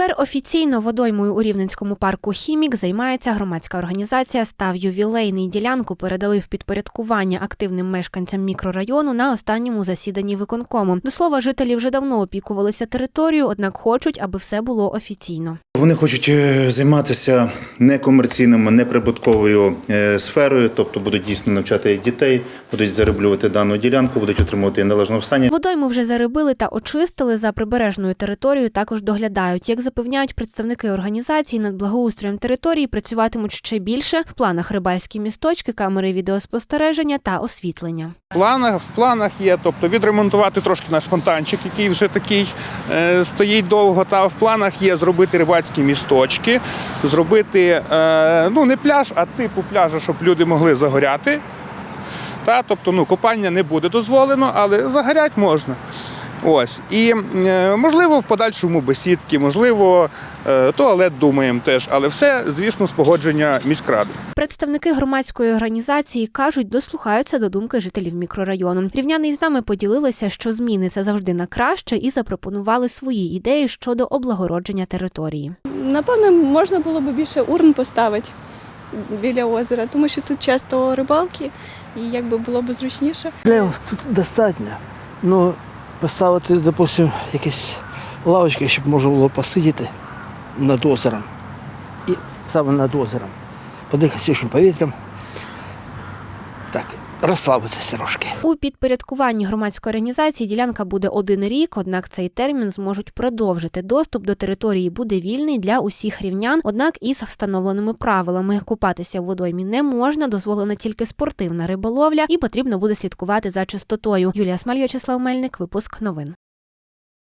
Тепер офіційно водоймою у Рівненському парку Хімік займається громадська організація Став ювілейний ділянку передали в підпорядкування активним мешканцям мікрорайону на останньому засіданні виконкому. До слова, жителі вже давно опікувалися територією, однак хочуть, аби все було офіційно. Вони хочуть е, займатися некомерційною, неприбутковою е, сферою, тобто будуть дійсно навчати дітей, будуть зароблювати дану ділянку, будуть отримувати належному стані. Водойму вже зарибили та очистили за прибережною територією. Також доглядають. Як запевняють представники організації, над благоустроєм території працюватимуть ще більше. В планах рибальські місточки, камери відеоспостереження та освітлення. Планах, в планах є, тобто відремонтувати трошки наш фонтанчик, який вже такий е, стоїть довго. Та в планах є зробити рибацькі місточки, зробити е, ну не пляж, а типу пляжу, щоб люди могли загоряти. Та, тобто, ну, копання не буде дозволено, але загорять можна. Ось. І е, можливо в подальшому бесідки, можливо, е, туалет думаємо теж, але все, звісно, з погодження міськради. Представники громадської організації кажуть, дослухаються до думки жителів мікрорайону. Рівняни із нами поділилися, що зміни це завжди на краще, і запропонували свої ідеї щодо облагородження території. Напевно, можна було б більше урн поставити біля озера, тому що тут часто рибалки, і якби було б зручніше. Тут достатньо. Ну, поставити, допустим, якісь лавочки, щоб можна було посидіти над озером. І саме над озером. Подихати свіжим повітрям. Так, розслабитися трошки. У підпорядкуванні громадської організації ділянка буде один рік, однак цей термін зможуть продовжити. Доступ до території буде вільний для усіх рівнян, однак із встановленими правилами. Купатися в водоймі не можна, дозволена тільки спортивна риболовля, і потрібно буде слідкувати за чистотою. Юлія Смаль, Мельник, випуск новин.